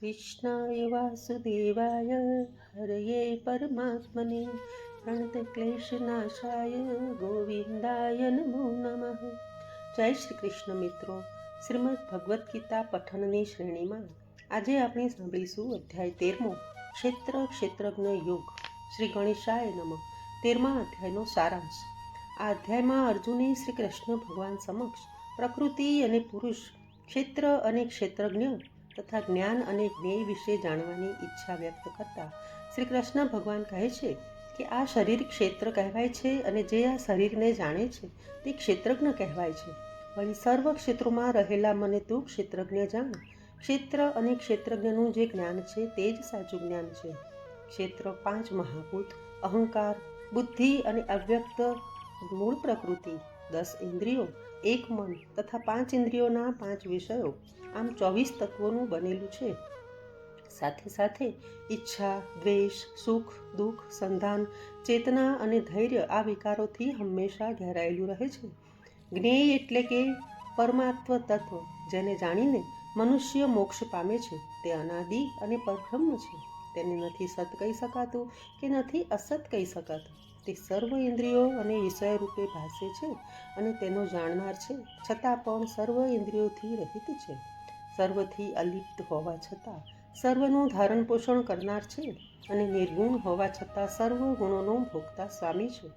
કૃષ્ણાય વાસુદેવાય, હરયે પરમાત્મને પ્रणतक्लेशनाशाय ગોવિંદાય નમો નમઃ. જય શ્રી કૃષ્ણ મિત્રો, શ્રીમદ ભગવદ્ ગીતા પઠનની શ્રેણીમાં આજે આપણે સાંભળીશું અધ્યાય તેરમો, ક્ષેત્ર ક્ષેત્રજ્ઞ યોગ. શ્રી ગણેશાય નમઃ. તેરમા અધ્યાયનો સારાંશ. આ અધ્યાયમાં અર્જુને શ્રી કૃષ્ણ ભગવાન સમક્ષ પ્રકૃતિ અને પુરુષ, ક્ષેત્ર અને ક્ષેત્રજ્ઞ તથા જ્ઞાન અને જ્ઞેય વિશે જાણવાની ઈચ્છા વ્યક્ત કરતા શ્રી કૃષ્ણ ભગવાન કહે છે કે આ શરીર ક્ષેત્ર કહેવાય છે અને જે આ શરીરને જાણે છે તે ક્ષેત્રજ્ઞ કહેવાય છે. વળી સર્વ ક્ષેત્રોમાં રહેલા મને તું ક્ષેત્રજ્ઞ જાણ. ક્ષેત્ર અને ક્ષેત્રજ્ઞનું જે જ્ઞાન છે તે જ સાચું જ્ઞાન છે. ક્ષેત્ર પાંચ મહાભૂત, અહંકાર, બુદ્ધિ અને અવ્યક્ત મૂળ પ્રકૃતિ. દસ ઇન્દ્રિયો, એક મન તથા પાંચ ઇન્દ્રિયોના પાંચ વિષયો. આમ ચોવીસ તત્વોનું બનેલું છે. સાથે સાથે ઈચ્છા, દ્વેષ, સુખ, દુઃખ, સંધાન, ચેતના અને ધૈર્ય આ વિકારોથી હંમેશા ઘેરાયેલું રહે છે. જ્ઞેય એટલે કે પરમાત્વ તત્વ, જેને જાણીને મનુષ્ય મોક્ષ પામે છે. તે અનાદિ અને પરબ્રહ્મ છે. તેને નથી સત કહી શકાતું કે નથી અસત કહી શકાતું. તે સર્વ ઇન્દ્રિયો અને વિષય રૂપે ભાસે છે અને તેનો જાણનાર છે. છતાં પણ સર્વ ઇન્દ્રિયોથી રહિત છે. સર્વથી અલિપ્ત હોવા છતાં સર્વનું ધારણ પોષણ કરનાર છે અને નિર્ગુણ હોવા છતાં સર્વ ગુણોનો ભોગતા સ્વામી છે.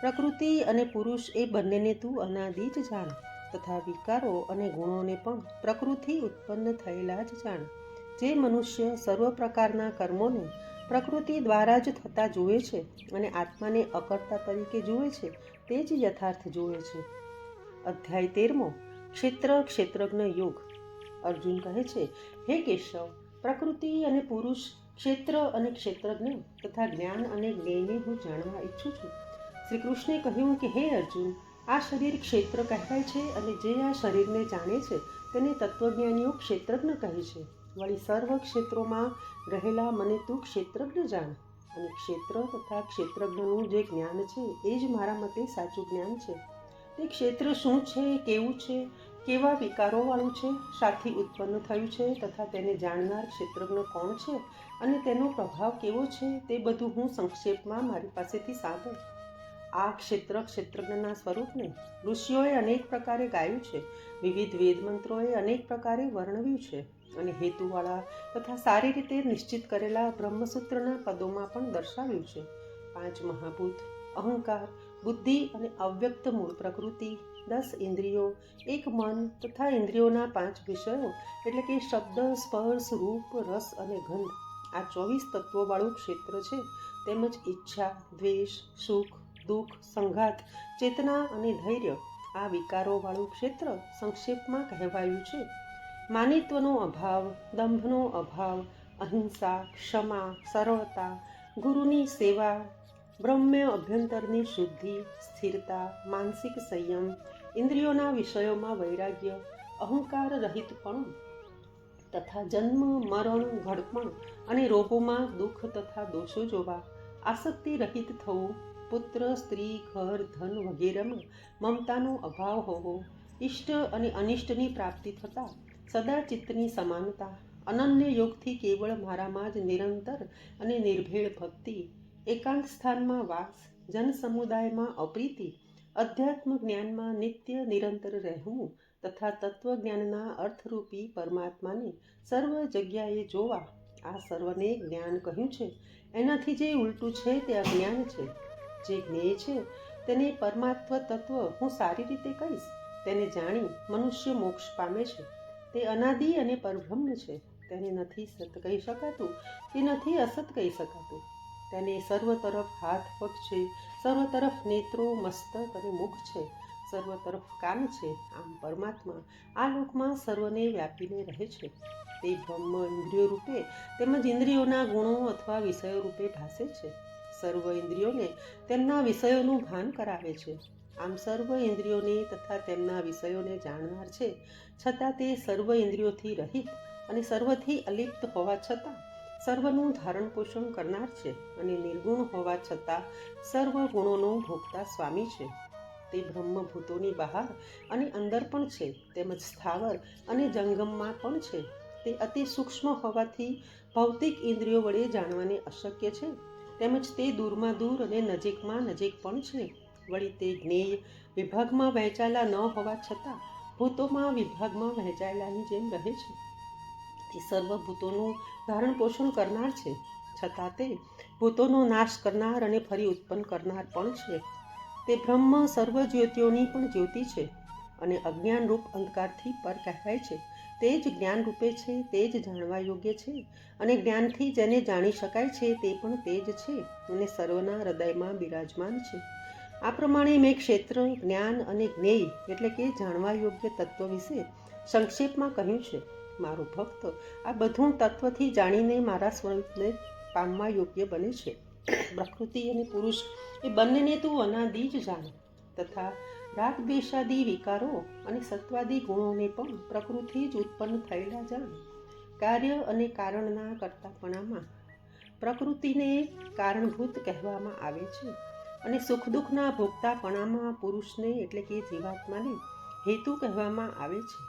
પ્રકૃતિ અને પુરુષ એ બંનેને તું અનાદિ જ જાણ તથા વિકારો અને ગુણોને પણ પ્રકૃતિ ઉત્પન્ન થયેલા જ જાણ. જે મનુષ્ય સર્વ પ્રકારના કર્મોને પ્રકૃતિ દ્વારા જ થતા જુએ છે અને આત્માને અકર્તા તરીકે જુએ છે, તે જ યથાર્થ જુએ છે. અધ્યાય તેરમો, ક્ષેત્ર, ક્ષેત્રજ્ઞ યોગ. અર્જુન કહે છે, હે કેશવ, પ્રકૃતિ અને પુરુષ, ક્ષેત્ર અને ક્ષેત્રજ્ઞ તથા જ્ઞાન અને જ્ઞેયને હું જાણવા ઈચ્છું છું. શ્રી કૃષ્ણે કહ્યું કે, હે અર્જુન, આ શરીર ક્ષેત્ર કહેવાય છે અને જે આ શરીરને જાણે છે તેને તત્વજ્ઞાનીઓ ક્ષેત્રજ્ઞ કહે છે. વળી સર્વ ક્ષેત્રોમાં રહેલા મને તું ક્ષેત્રજ્ઞ જાણ. અને ક્ષેત્ર તથા ક્ષેત્રજ્ઞનું જે જ્ઞાન છે, એ જ મારા મતે સાચું જ્ઞાન છે. તે ક્ષેત્ર શું છે, કેવું છે, કેવા વિકારોવાળું છે, શાથી ઉત્પન્ન થયું છે, તથા તેને જાણનાર ક્ષેત્રજ્ઞ કોણ છે, અને તેનો પ્રભાવ કેવો છે, તે બધું હું સંક્ષેપમાં મારી પાસેથી સાંભળ. આ ક્ષેત્ર ક્ષેત્રજ્ઞના સ્વરૂપને ઋષિઓએ અનેક પ્રકારે ગાયું છે. વિવિધ વેદ મંત્રોએ અનેક પ્રકારે વર્ણવ્યું છે. અને હેતુવાળા તથા સારી રીતે નિશ્ચિત કરેલા બ્રહ્મસૂત્રના પદોમાં પણ દર્શાવ્યું છે. પાંચ મહાભૂત, અહંકાર, બુદ્ધિ અને અવ્યક્ત મૂળ પ્રકૃતિ, દસ ઇન્દ્રિયો, એક મન તથા ઇન્દ્રિયોના પાંચ વિષયો એટલે કે શબ્દ, સ્પર્શ, રૂપ, રસ અને ગંધ. આ ચોવીસ તત્વોવાળું ક્ષેત્ર છે. તેમજ ઈચ્છા, દ્વેષ, સુખ, દુઃખ, સંઘાત, ચેતના અને ધૈર્ય આ વિકારોવાળું ક્ષેત્ર સંક્ષેપમાં કહેવાયું છે. માનિત્વનો અભાવ, દંભનો અભાવ, અહિંસા, ક્ષમા, સરળતા, ગુરુની સેવા, બ્રહ્મ્ય અભ્યંતરની શુદ્ધિ, સ્થિરતા, માનસિક સંયમ, ઇન્દ્રિયોના વિષયોમાં વૈરાગ્ય, અહંકાર રહિતપણું તથા જન્મ, મરણ, ઘડપણ અને રોગોમાં દુઃખ તથા દોષો જોવા, આસક્તિ રહિત થવું, પુત્ર, સ્ત્રી, ઘર, ધન વગેરેમાં મમતાનો અભાવ હોવો ઇષ્ટ અને અનિષ્ટની પ્રાપ્તિ થતાં સદા ચિત્તની સમાનતા. અનન્ય યોગથી કેવળ મારામાં જ નિરંતર અને નિર્ભેળ ભક્તિ, એકાંત સ્થાનમાં વાસ, જન સમુદાયમાં અપ્રીતિ, અધ્યાત્મ જ્ઞાનમાં નિત્ય નિરંતર રહેવું તથા તત્વજ્ઞાનના અર્થરૂપી પરમાત્માને સર્વ જગ્યાએ જોવા, આ સર્વને જ્ઞાન કહ્યું છે. એનાથી જે ઉલટું છે તે અજ્ઞાન છે. જે જ્ઞેય છે તેને પરમાત્મ તત્વ હું સારી રીતે કહીશ, તેને જાણી મનુષ્ય મોક્ષ પામે છે. તે અનાદિ અને પરબ્રહ્મ છે. તેને નથી સત કહી શકાતું કે નથી અસત કહી શકાતું. તેને સર્વ તરફ હાથ પગ છે, સર્વ તરફ નેત્રો, મસ્તક અને મુખ છે, સર્વ તરફ કાન છે, આમ પરમાત્મા આ લોકમાં સર્વને વ્યાપીને રહે છે. તે બ્રહ્મ ઇન્દ્રિયો રૂપે તેમજ ઇન્દ્રિયોના ગુણો અથવા વિષયો રૂપે ભાસે છે. સર્વ ઇન્દ્રિયોને તેમના વિષયોનું ભાન કરાવે છે. આમ સર્વ ઇન્દ્રિયોને તથા તેમના વિષયોને જાણનાર છે. છતાં તે સર્વ ઇન્દ્રિયોથી રહિત અને સર્વથી અલિપ્ત હોવા છતાં સર્વનું ધારણ પોષણ કરનાર છે અને નિર્ગુણ હોવા છતાં સર્વ ગુણોનો ભોગતા સ્વામી છે. તે બ્રહ્મભૂતોની બહાર અને અંદર પણ છે, તેમજ સ્થાવર અને જંગમમાં પણ છે. તે અતિ સૂક્ષ્મ હોવાથી ભૌતિક ઇન્દ્રિયો વડે જાણવાને અશક્ય છે. તેમજ તે દૂરમાં દૂર અને નજીકમાં નજીક પણ છે. વળી તે જ્ઞેય વિભાગમાં વહેંચાયેલા ન હોવા છતાં ભૂતોમાં વિભાગમાં વહેંચાયેલાની જેમ રહે છે. તે સર્વ ભૂતોનું ધારણ પોષણ કરનાર છે. છતાં તે ભૂતોનો નાશ કરનાર અને ફરી ઉત્પન્ન કરનાર પણ છે. તે બ્રહ્મ સર્વ જ્યોતિઓની પણ જ્યોતિ છે અને અજ્ઞાન રૂપ અંધકારથી પર કહેવાય છે. તે જ જ્ઞાન રૂપે છે, તે જ જાણવા યોગ્ય છે અને જ્ઞાનથી જેને જાણી શકાય છે તે પણ તે જ છે. અને સર્વના હૃદયમાં બિરાજમાન છે. આ પ્રમાણે મેં ક્ષેત્ર, જ્ઞાન અને જ્ઞેય એટલે કે જાણવા યોગ્ય તત્વ વિશે સંક્ષેપમાં કહ્યું છે. મારો ભક્ત આ બધું તત્વથી જાણીને મારા સ્વરૂપને પામવા યોગ્ય બને છે. પ્રકૃતિ અને પુરુષ એ બંનેને તું અનાદિ જ જાણ, તથા રાગ દ્વેષાદી વિકારો અને સત્વાદી ગુણોને પણ પ્રકૃતિ જ ઉત્પન્ન થયેલા જાણ. કાર્ય અને કારણના કરતાપણામાં પ્રકૃતિને કારણભૂત કહેવામાં આવે છે. અને સુખ દુઃખના ભોગતાપણામાં પુરુષને એટલે કે જીવાત્માને હેતુ કહેવામાં આવે છે.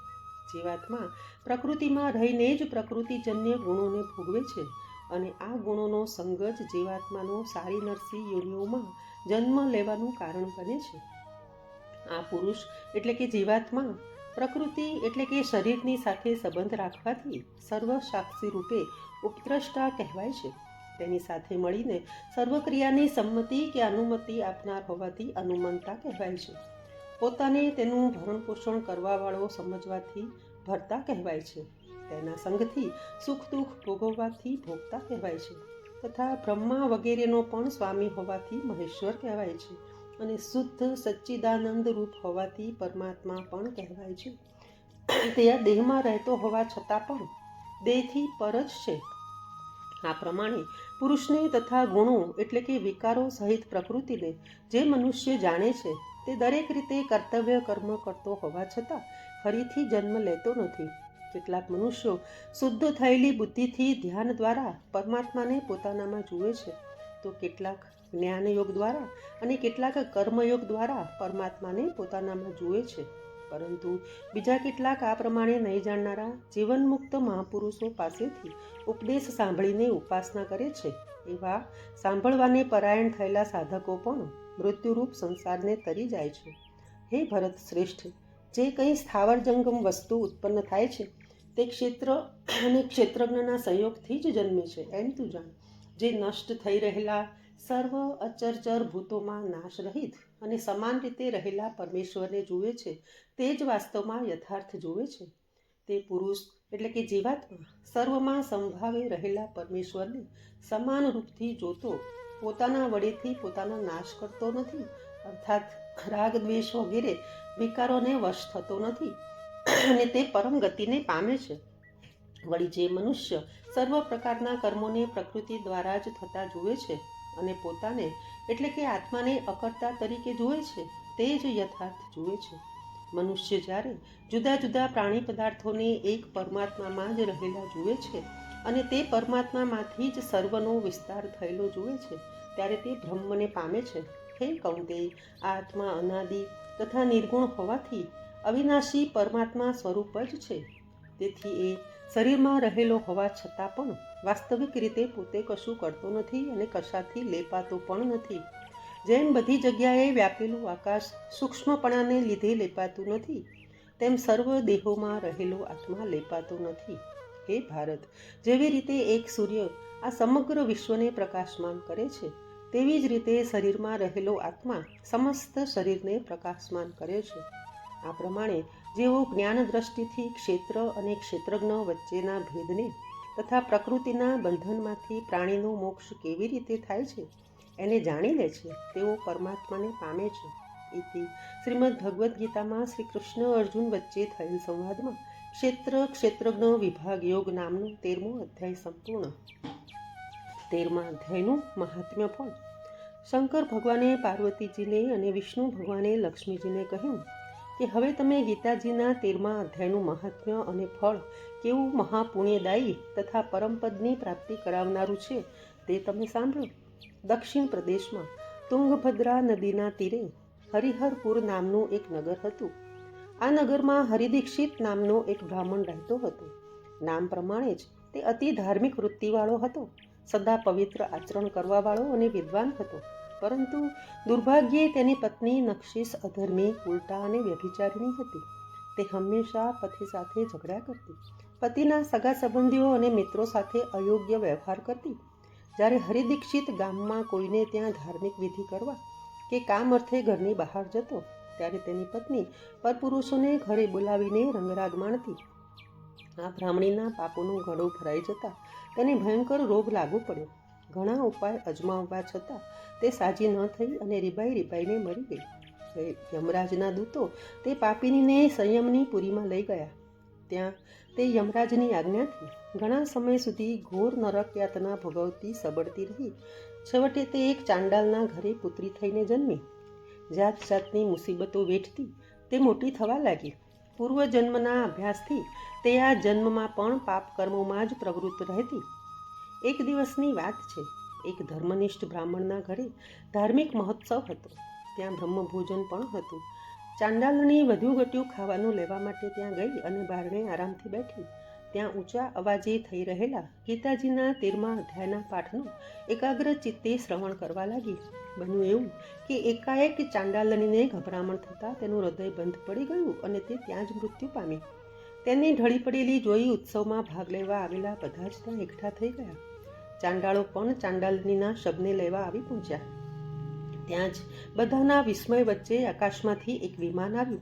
જીવાત્મા પ્રકૃતિમાં રહીને જ પ્રકૃતિજન્ય ગુણોને ભોગવે છે અને આ ગુણોનો સંગ જ જીવાત્માનો સારી નરસી યોનિઓમાં જન્મ લેવાનું કારણ બને છે. આ પુરુષ એટલે કે જીવાત્મા પ્રકૃતિ એટલે કે શરીરની સાથે સંબંધ રાખવાથી સર્વ સાક્ષી રૂપે ઉપદ્રષ્ટા કહેવાય છે. તેની સાથે મળીને સર્વક્રિયાની સંમતિ કે અનુમતિ આપનાર હોવાથી અનુમનતા કહેવાય છે. પોતાને તેનું ભરણ પોષણ કરવાવાળો સમજવાથી ભરતા કહેવાય છે. તેના સંગથી સુખ દુઃખ ભોગવવાથી ભોગતા કહેવાય છે. તથા બ્રહ્મા વગેરેનો પણ સ્વામી હોવાથી મહેશ્વર કહેવાય છે અને શુદ્ધ સચ્ચિદાનંદ રૂપ હોવાથી પરમાત્મા પણ કહેવાય છે. તે દેહમાં રહેતો હોવા છતાં પણ દેહથી પર જ છે. આ પ્રમાણે પુરુષને તથા ગુણો એટલે કે વિકારો સહિત પ્રકૃતિને જે મનુષ્ય જાણે છે તે દરેક રીતે કર્તવ્ય કર્મ કરતો હોવા છતાં ફરીથી જન્મ લેતો નથી. કેટલાક મનુષ્યો શુદ્ધ થયેલી બુદ્ધિથી ધ્યાન દ્વારા પરમાત્માને પોતાનામાં જુએ છે. તો કેટલાક જ્ઞાનયોગ દ્વારા અને કેટલાક કર્મયોગ દ્વારા પરમાત્માને પોતાનામાં જુએ છે. પરંતુ બીજા કેટલાક આ પ્રમાણે નહીં જાણનારા જીવનમુક્ત મહાપુરુષો પાસેથી ઉપદેશ સાંભળીને ઉપાસના કરે છે. એવા સાંભળવાને પરાયણ થયેલા સાધકો પણ મૃત્યુરૂપ સંસારને તરી જાય છે. હે ભરત શ્રેષ્ઠ, જે કંઈ સ્થાવર જંગમ વસ્તુ ઉત્પન્ન થાય છે, તે ક્ષેત્ર અને ક્ષેત્રજ્ઞના સંયોગથી જ જન્મે છે એમ તું જાણ. જે નષ્ટ થઈ રહેલા સર્વ અચરચર ભૂતોમાં નાશ રહિત અને સમાન રીતે રહેલા પરમેશ્વરને જુએ છે, તે જ વાસ્તવમાં યથાર્થ જુએ છે. તે પુરુષ એટલે કે જીવાત્મા સર્વમાં સંભાવે રહેલા પરમેશ્વરને સમાન રૂપથી જોતો, પોતાના વડેથી પોતાનો નાશ કરતો નથી, અર્થાત રાગ દ્વેષ વગેરે વિકારોને વશ થતો નથી અને તે પરમ ગતિને પામે છે. વળી જે મનુષ્ય સર્વ પ્રકારના કર્મોને પ્રકૃતિ દ્વારા જ થતા જુએ છે અને પોતાને એટલે કે આત્માને અકર્તા તરીકે જુએ છે, તે જ યથાર્થ જુએ છે. મનુષ્ય જ્યારે જુદા જુદા પ્રાણી પદાર્થોને એક પરમાત્મામાં જ રહેલા જુએ છે અને તે પરમાત્મામાંથી જ સર્વનો વિસ્તાર થયેલો જુએ છે, ત્યારે તે બ્રહ્મને પામે છે. હે કૌંતે આત્મા અનાદિ તથા નિર્ગુણ હોવાથી અવિનાશી પરમાત્મા સ્વરૂપ જ છે. તેથી એ શરીરમાં રહેલો હોવા છતાં પણ વાસ્તવિક રીતે પોતે કશું કરતો નથી અને કશાથી લેપાતો પણ નથી. જેમ બધી જગ્યાએ વ્યાપેલું આકાશ સૂક્ષ્મપણાને લીધે લેપાતું નથી, તેમ સર્વ દેહોમાં રહેલો આત્મા લેપાતો નથી. હે ભારત, જેવી રીતે એક સૂર્ય આ સમગ્ર વિશ્વને પ્રકાશમાન કરે છે, તેવી જ રીતે શરીરમાં રહેલો આત્મા સમસ્ત શરીરને પ્રકાશમાન કરે છે. આ પ્રમાણે જેઓ જ્ઞાન દ્રષ્ટિથી ક્ષેત્ર અને ક્ષેત્રજ્ઞ વચ્ચેના ભેદને તથા પ્રકૃતિના બંધનમાંથી પ્રાણીનો મોક્ષ કેવી રીતે થાય છે, એને જાણી લે છે, તેઓ પરમાત્માને પામે છે. ઇતિ શ્રીમદ ભગવદ્ ગીતામાં શ્રી કૃષ્ણ અર્જુન વચ્ચે થયેલ સંવાદમાં ક્ષેત્ર ક્ષેત્રજ્ઞ વિભાગ યોગ નામનો તેરમો અધ્યાય સંપૂર્ણ. તેરમા અધ્યાયનું મહાત્મ્ય પણ શંકર ભગવાને પાર્વતીજીને અને વિષ્ણુ ભગવાને લક્ષ્મીજીને કહ્યું કે હવે તમે ગીતાજીના તેરમા અધ્યાયનું મહાત્મ્ય અને ફળ કેવું મહાપુણ્યદાયી તથા પરમપદની પ્રાપ્તિ કરાવનારું છે તે તમે સાંભળો. દક્ષિણ પ્રદેશમાં તુંગભદ્રા નદીના તીરે હરિહરપુર નામનું એક નગર હતું. આ નગરમાં હરિદીક્ષિત નામનો એક બ્રાહ્મણ રહેતો હતો. નામ પ્રમાણે જ તે અતિ ધાર્મિક વૃત્તિવાળો હતો. સદા પવિત્ર આચરણ કરવાવાળો અને વિદ્વાન હતો. પરંતુ દુર્ભાગ્યે તેની પત્ની નક્ષીસ અધર્મી, ઉલટા અને વ્યભિચારીની હતી. તે હંમેશા પતિ સાથે ઝઘડા કરતી. પતિના સગા સંબંધીઓ અને મિત્રો સાથે અયોગ્ય વ્યવહાર કરતી. જ્યારે હરિદીક્ષિત ગામમાં કોઈને ત્યાં ધાર્મિક વિધિ કરવા કે કામ અર્થે ઘરની બહાર જતો, ત્યારે તેની પત્ની પરપુરુષોને ઘરે બોલાવીને રંગરાગ માણતી. આ બ્રાહ્મણીના પાપોનું ઘડું ભરાઈ જતાં તેને ભયંકર રોગ લાગુ પડ્યો. ઘણા ઉપાય અજમાવવા છતાં તે સાજી ન થઈ અને રીબાઈ રીબાઈને મરી ગઈ. યમરાજના દૂતો તે પાપીનીને સંયમની પુરીમાં લઈ ગયા. ત્યાં તે યમરાજની આજ્ઞાથી ઘણા સમય સુધી ઘોર નરક યાતના ભોગવતી સબડતી રહી. છેવટે તે એક ચાંડાલના ઘરે પુત્રી થઈને જન્મી. જાત જાતની મુસીબતો વેઠતી તે મોટી થવા લાગી. પૂર્વજન્મના અભ્યાસથી તે આ જન્મમાં પણ પાપ કર્મોમાં જ પ્રવૃત્ત રહેતી. એક દિવસની વાત છે. એક ધર્મનિષ્ઠ બ્રાહ્મણના ઘરે ધાર્મિક મહોત્સવ હતો. ત્યાં બ્રહ્મભોજન પણ હતું. ચાંડાલણી વધુ ઘટ્યું ખાવાનું લેવા માટે ત્યાં ગઈ અને બારણે આરામથી બેઠી. ત્યાં ઊંચા અવાજે થઈ રહેલા ગીતાજીના તેરમા અધ્યાયના પાઠનું એકાગ્ર ચિત્તે શ્રવણ કરવા લાગી. બન્યું એવું કે એકાએક ચાંડાલનીને ગભરામણ થતાં તેનું હૃદય બંધ પડી ગયું અને તે ત્યાં જ મૃત્યુ પામી. તેની ઢળી પડેલી જોઈ ઉત્સવમાં ભાગ લેવા આવેલા બધા જ ત્યાં એકઠા થઈ ગયા. ચાંડાળો પણ ચાંડાલનીના શબને લેવા આવી પહોંચ્યા. ત્યાં જ બધાના વિસ્મય વચ્ચે આકાશમાંથી એક વિમાન આવ્યું.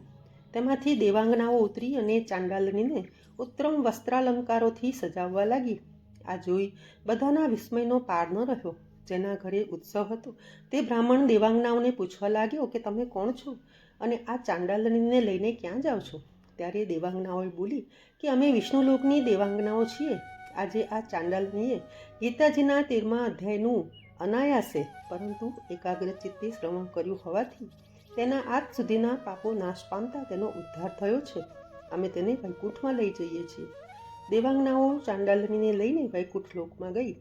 તેમાંથી દેવાંગનાઓ ઉતરી અને ચાંડાલનીને ઉત્તમ વસ્ત્રાલંકારોથી સજાવવા લાગી. આ જોઈ બધાના વિસ્મયનો પાર ન રહ્યો. જેના ઘરે ઉત્સવ હતો, તે બ્રાહ્મણ દેવાંગનાઓને પૂછવા લાગ્યો કે તમે કોણ છો અને આ ચાંડાલનીને લઈને ક્યાં જાઓ છો? ત્યારે દેવાંગનાઓએ બોલી કે અમે વિષ્ણુલોકની દેવાંગનાઓ છીએ. આજે આ ચાંડાલનીએ ગીતાજીના તેરમા અધ્યાયનું અનાયાસે પરંતુ એકાગ્રચિત્તે શ્રવણ કર્યું હોવાથી તેના આજ સુધીના પાપો નાશ પામતા તેનો ઉદ્ધાર થયો છે. અમે તેને વૈકુંઠમાં લઈ જઈએ છીએ. દેવાંગનાઓ ચાંડાલનીને લઈને વૈકુંઠ લોકમાં ગઈ.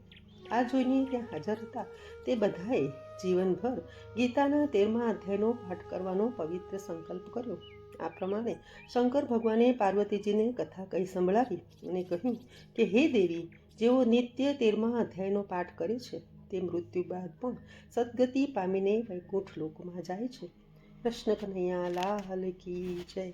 આ જોઈને ત્યાં હાજર હતા. તે બધાએ જીવનભર ગીતાના તેરમા અધ્યાયનો પાઠ કરવાનો પવિત્ર સંકલ્પ કર્યો. આ પ્રમાણે શંકર ભગવાને પાર્વતીજીને કથા કહી સંભળાવી અને કહ્યું કે, હે દેવી, જેઓ નિત્ય તેરમા અધ્યાયનો પાઠ કરે છે, તે મૃત્યુ બાદ પણ સદગતિ પામીને વૈકુંઠ લોકમાં જાય છે. કૃષ્ણ કનૈયા, લાલ કી જય.